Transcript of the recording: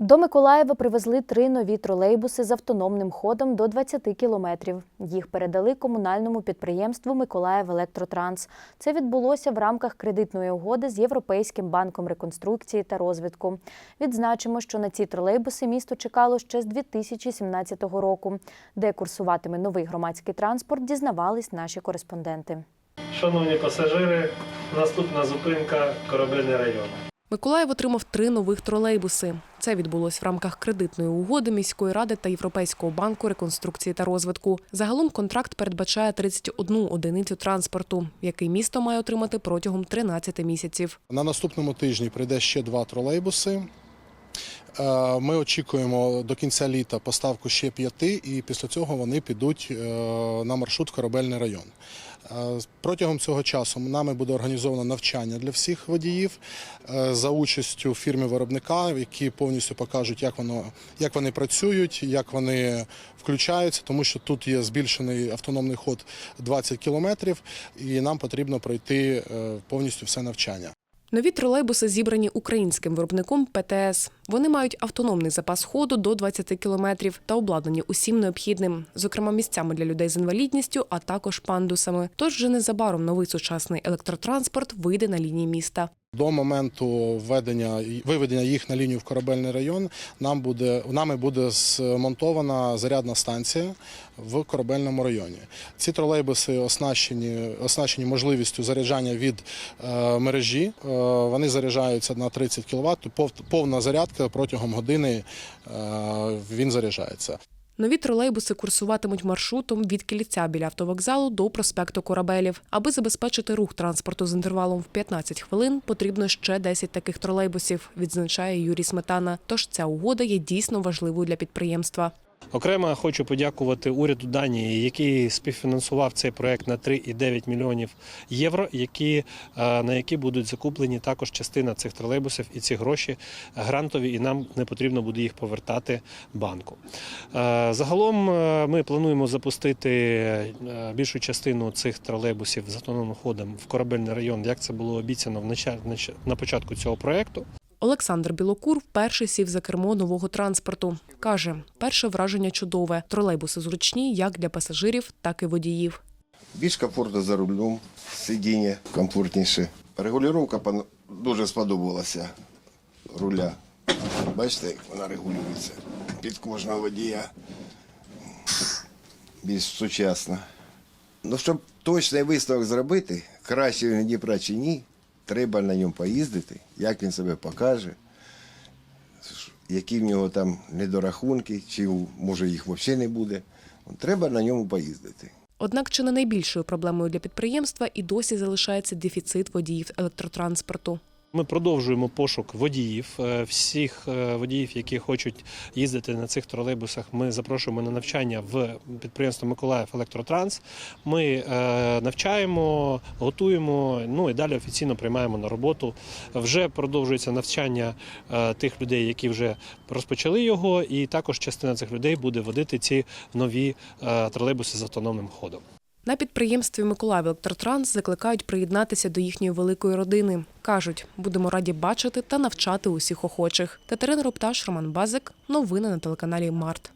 До Миколаєва привезли три нові тролейбуси з автономним ходом до 20 кілометрів. Їх передали комунальному підприємству Миколаїв Електротранс. Це відбулося в рамках кредитної угоди з Європейським банком реконструкції та розвитку. Відзначимо, що на ці тролейбуси місто чекало ще з 2017 року. Де курсуватиме новий громадський транспорт, дізнавались наші кореспонденти. Шановні пасажири, наступна зупинка Корабельний район. Миколаїв отримав три нових тролейбуси. Це відбулось в рамках кредитної угоди міської ради та Європейського банку реконструкції та розвитку. Загалом контракт передбачає 31 одиницю транспорту, який місто має отримати протягом 13 місяців. На наступному тижні прийде ще два тролейбуси. Е, Ми очікуємо до кінця літа поставку ще п'яти, і після цього вони підуть е, на маршрут корабельний район. Е, Протягом цього часу нами буде організовано навчання для всіх водіїв е, за участю фірми виробника, які повністю покажуть, як воно як вони працюють, як вони включаються, тому що тут є збільшений автономний ход 20 кілометрів, і нам потрібно пройти е, повністю все навчання. Нові тролейбуси зібрані українським виробником ПТС. Вони мають автономний запас ходу до 20 кілометрів та обладнані усім необхідним, зокрема місцями для людей з інвалідністю, а також пандусами. Тож вже незабаром новий сучасний електротранспорт вийде на лінії міста. До моменту введення виведення їх на лінію в корабельний район нам буде нами буде змонтована зарядна станція в корабельному районі. Ці тролейбуси оснащені оснащені можливістю заряджання від е, мережі. Е, вони заряджаються на 30 кВт. Повна зарядка протягом години е, він заряджається. Нові тролейбуси курсуватимуть маршрутом від кільця біля автовокзалу до проспекту Корабелів. Аби забезпечити рух транспорту з інтервалом в 15 хвилин, потрібно ще 10 таких тролейбусів, відзначає Юрій Сметана. Тож ця угода є дійсно важливою для підприємства. Окремо хочу подякувати уряду Данії, який співфінансував цей проект на 3,9 мільйонів євро, які, е, на які будуть закуплені також частина цих тролейбусів і ці гроші грантові, і нам не потрібно буде їх повертати банку. Е, Загалом е, ми плануємо запустити більшу частину цих тролейбусів з автономним ходом в корабельний район, як це було обіцяно на початку цього проекту. Олександр Білокур вперше сів за кермо нового транспорту. Каже, перше враження чудове. Тролейбуси зручні як для пасажирів, так і водіїв. Більш комфортно за рулем, сидіння комфортніше. Регулювання дуже сподобалася руля. Бачите, як вона регулюється під кожного водія. Більш сучасна. Ну, щоб точний висновок зробити, краще Дніпра чи ні, треба на ньому поїздити, як він себе покаже, які в нього там недорахунки, чи може їх взагалі не буде. Треба на ньому поїздити. Однак чи не найбільшою проблемою для підприємства і досі залишається дефіцит водіїв електротранспорту. Ми продовжуємо пошук водіїв. Е, Всіх е, водіїв, які хочуть їздити на цих тролейбусах, ми запрошуємо на навчання в підприємство Миколаїв Електротранс. Ми е, навчаємо, готуємо, ну і далі офіційно приймаємо на роботу. Вже продовжується навчання тих людей, які вже розпочали його, і також частина цих людей буде водити ці нові тролейбуси з автономним ходом. На підприємстві Миколаїв Електротранс закликають приєднатися до їхньої великої родини. Кажуть, будемо раді бачити та навчати усіх охочих. Катерина Ропташ, Роман Базик. Новини на телеканалі Март.